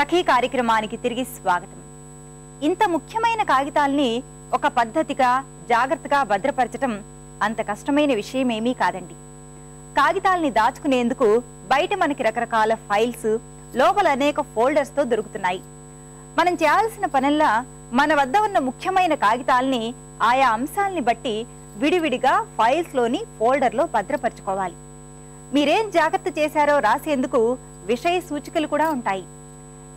సఖీ కార్యక్రమానికి తిరిగి స్వాగతం. ఇంత ముఖ్యమైన కాగితాల్ని ఒక పద్ధతిగా జాగ్రత్తగా భద్రపరచటం అంత కష్టమైన విషయమేమీ కాదండి. కాగితాల్ని దాచుకునేందుకు బయట మనకి రకరకాల ఫైల్స్ లోపల అనేక ఫోల్డర్స్తో దొరుకుతున్నాయి. మనం చేయాల్సిన పనల్లా మన వద్ద ఉన్న ముఖ్యమైన కాగితాల్ని ఆయా అంశాల్ని బట్టి విడివిడిగా ఫైల్స్లోని ఫోల్డర్లో భద్రపరచుకోవాలి. మీరేం జాగ్రత్త చేశారో రాసేందుకు విషయ సూచికలు కూడా ఉంటాయి.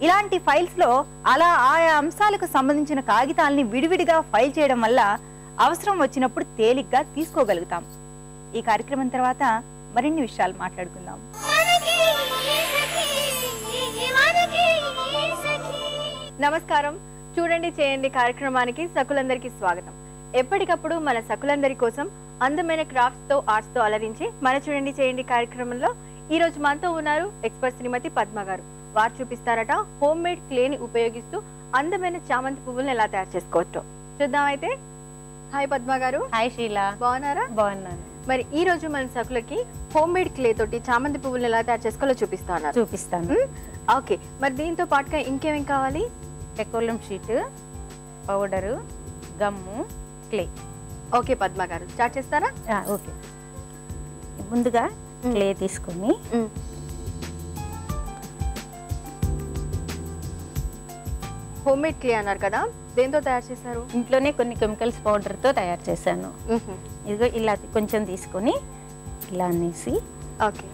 ఇలాంటి ఫైల్స్లో అలా ఆయా అంశాలకు సంబంధించిన కాగితాల్ని విడివిడిగా ఫైల్ చేయడం వల్ల అవసరం వచ్చినప్పుడు తేలిగ్గా తీసుకోగలుగుతాం. ఈ కార్యక్రమం తర్వాత మరిన్ని విషయాలు మాట్లాడుకుందాం. మనకి సఖీ? మనకి సఖీ? నమస్కారం. చూడండి చేయండి కార్యక్రమానికి సకులందరికీ స్వాగతం. ఎప్పటికప్పుడు మన సకులందరి కోసం అందమైన క్రాఫ్ట్స్తో ఆర్ట్స్తో అలరించి మన చూడండి చేయండి కార్యక్రమంలో ఈ రోజు మనతో ఉన్నారు ఎక్స్పర్ట్ శ్రీమతి పద్మ గారు. వారు చూపిస్తారట హోమ్ మేడ్ క్లేని ఉపయోగిస్తూ అందమైన చామంతి పువ్వులను ఎలా తయారు చేసుకోవచ్చు. చూద్దాం అయితే. హాయ్ పద్మ గారు. హాయ్ శీల బాగున్నారా? బాగున్నాను. మరి ఈ రోజు మన సకులకి హోమ్ మేడ్ క్లే తోటి చామంతి పువ్వులను ఎలా తయారు చేసుకోవాలో చూపిస్తా ఉన్నారు చూపిస్తాను ఓకే. మరి దీంతో పాటుగా ఇంకేమేం కావాలి? పెకోలం sheet powder gum clay. Okay Padma garu. Start చేస్తారా? ఓకే. ముందుగా క్లే తీసుకొని. హోమ్ మేడ్ క్లే అన్నారు కదా దేంతో తయారు చేశారు? ఇంట్లోనే కొన్ని కెమికల్స్ పౌడర్తో తయారు చేశాను. ఇదిగో ఇలా కొంచెం తీసుకొని ఇలా అనేసి. ఓకే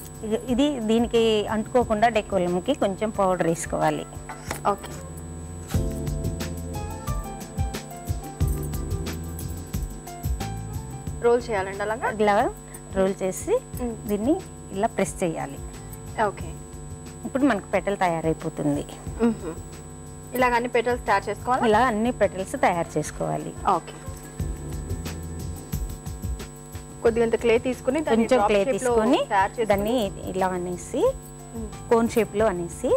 ఇది దీనికి అంటుకోకుండా డెకోలంకి కొంచెం పౌడర్ వేసుకోవాలి. ఓకే రోల్ చేయాలండి అలాగా? ఇలా రోల్ చేసి. దీన్ని ఇలా ప్రెస్ చేయాలి. ఓకే. ఇప్పుడు మనకు పెటల్ తయారైపోతుంది. ఇలాగ అన్ని పెటల్స్ తయారు చేసుకోవాలి? ఇలా అన్ని పెటల్స్ తయారు చేసుకోవాలి. ఓకే. కొద్దిగా క్లే తీసుకుని కొంచెం క్లే తీసుకొని దాన్ని ఇలా అనేసి. కోన్ షేప్లో అనేసి.